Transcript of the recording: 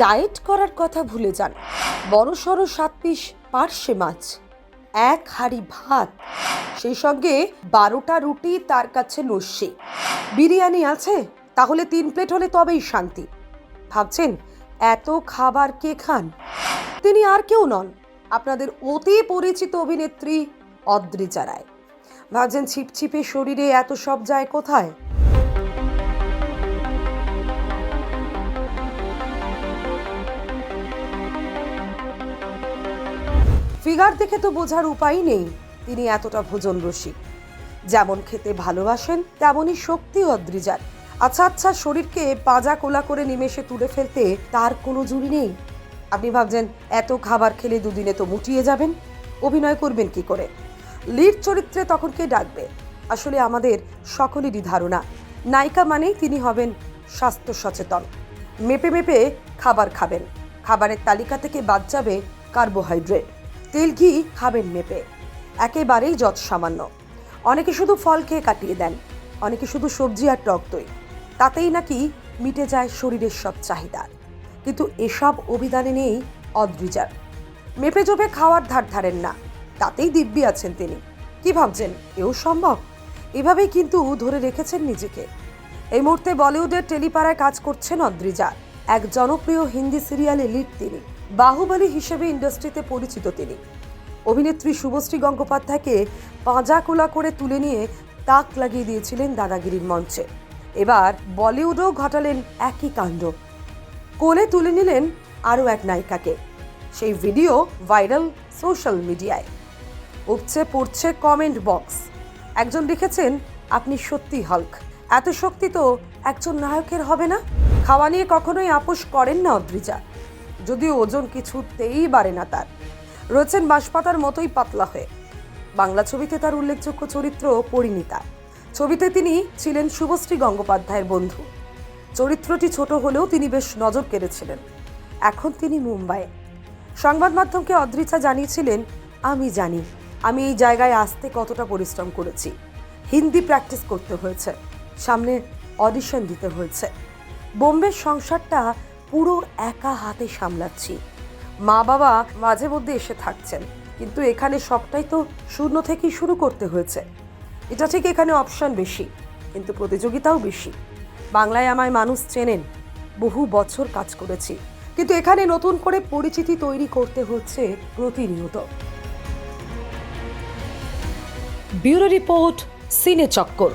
Diet করার কথা ভুলে যান। বড় সড়ো সাত পিস পার্শে মাছ, এক হাঁড়ি ভাত, সেই সঙ্গে বারোটা রুটি তার কাছে নস্যি। বিরিয়ানি আছে, তাহলে তিন প্লেট হলে তবেই শান্তি। ভাবছেন, এত খাবার কে খান? তিনি আর কেউ নন, আপনাদের অতি পরিচিত অভিনেত্রী অদ্রিজা রায়। ভাবছেন ছিপছিপে শরীরে এত সব যায় কোথায়? ফিগার দেখে তো বোঝার উপায় নেই। তিনি এতটা ভোজন রসিক। যেমন খেতে ভালোবাসেন তেমনই শক্তি অদ্রিজার। আচ্ছা আচ্ছা শরীরকে পাজা কোলা করে নিমেষে তুলে ফেলতে তার কোনো জুড়ি নেই। আপনি ভাবছেন, এত খাবার খেলে দুদিনে তো মুটিয়ে যাবেন? অভিনয় করবেন কি করে? লিড চরিত্রে তখন কে ডাকবে? আসলে আমাদের সকলেরই ধারণা। নায়িকা মানেই তিনি হবেন স্বাস্থ্য সচেতন। মেপে মেপে খাবার খাবেন। খাবারের তালিকা থেকে বাদ যাবে কার্বোহাইড্রেট। তেল, ঘি, খাবেন মেপে। একেবারেই যত সামান্য অনেকে শুধু ফল খেয়ে কাটিয়ে দেন, অনেকে শুধু সবজি আর টক দই। তাতেই নাকি মিটে যায় শরীরের সব চাহিদা। কিন্তু এসব অভিধানে নেই অদ্রিজার মেপে চোপে খাওয়ার ধার ধারেন না, তাতেই দিব্যি আছেন তিনি। কি ভাবছেন? এও সম্ভব? এভাবেই কিন্তু ধরে রেখেছেন নিজেকে। এই মুহূর্তে বলিউডের টেলিপাড়ায় কাজ করছেন অদ্রিজা এক জনপ্রিয় হিন্দি সিরিয়ালে লিড তিনি, বাহুবলী হিসেবে ইন্ডাস্ট্রিতে পরিচিত তিনি। অভিনেত্রী শুভশ্রী গঙ্গোপাধ্যায়কে পাঁজা কোলা করে তুলে নিয়ে তাক লাগিয়ে দিয়েছিলেন দাদাগিরির মঞ্চে। এবার বলিউডও ঘটালেন একই কাণ্ড। কোলে তুলে নিলেন আরও এক নায়িকাকে। সেই ভিডিও ভাইরাল সোশ্যাল মিডিয়ায়। উপচে পড়ছে কমেন্ট বক্স। একজন লিখেছেন, আপনি সত্যি হাল্ক। এত শক্তি তো একজন নায়কের হবে না? খাওয়া নিয়ে কখনোই আপোষ করেন না অদ্রিজা যদিও ওজন কিছুতেই বাড়ে না তার। রয়েছেন বাঁশপাতার মতোই পাতলা হয়ে। বাংলা ছবিতে তার উল্লেখযোগ্য চরিত্র পরিণীতা। ছবিতে তিনি ছিলেন শুভশ্রী গঙ্গোপাধ্যায়ের বন্ধু। চরিত্রটি ছোট হলেও তিনি বেশ নজর কেড়েছিলেন। এখন তিনি মুম্বাইয়ে। সংবাদ মাধ্যমকে অদ্রিজা জানিয়েছিলেন, আমি জানি। আমি এই জায়গায় আসতে কতটা পরিশ্রম করেছি। হিন্দি প্র্যাকটিস করতে হয়েছে। সামনে অডিশন দিতে হয়েছে। বোম্বের সংসারটা পুরো একা হাতে সামলাচ্ছি। মা বাবা মাঝে মধ্যে এসে থাকছেন, কিন্তু এখানে সবটাই তো শূন্য থেকেই শুরু করতে হয়েছে। এটা ঠিক এখানে অপশন বেশি, কিন্তু প্রতিযোগিতাও বেশি। বাংলায় আমায় মানুষ চেনেন, বহু বছর কাজ করেছি, কিন্তু এখানে নতুন করে পরিচিতি তৈরি করতে হচ্ছে প্রতিনিয়ত। ব্যুরো রিপোর্ট, সিনে চক্কর।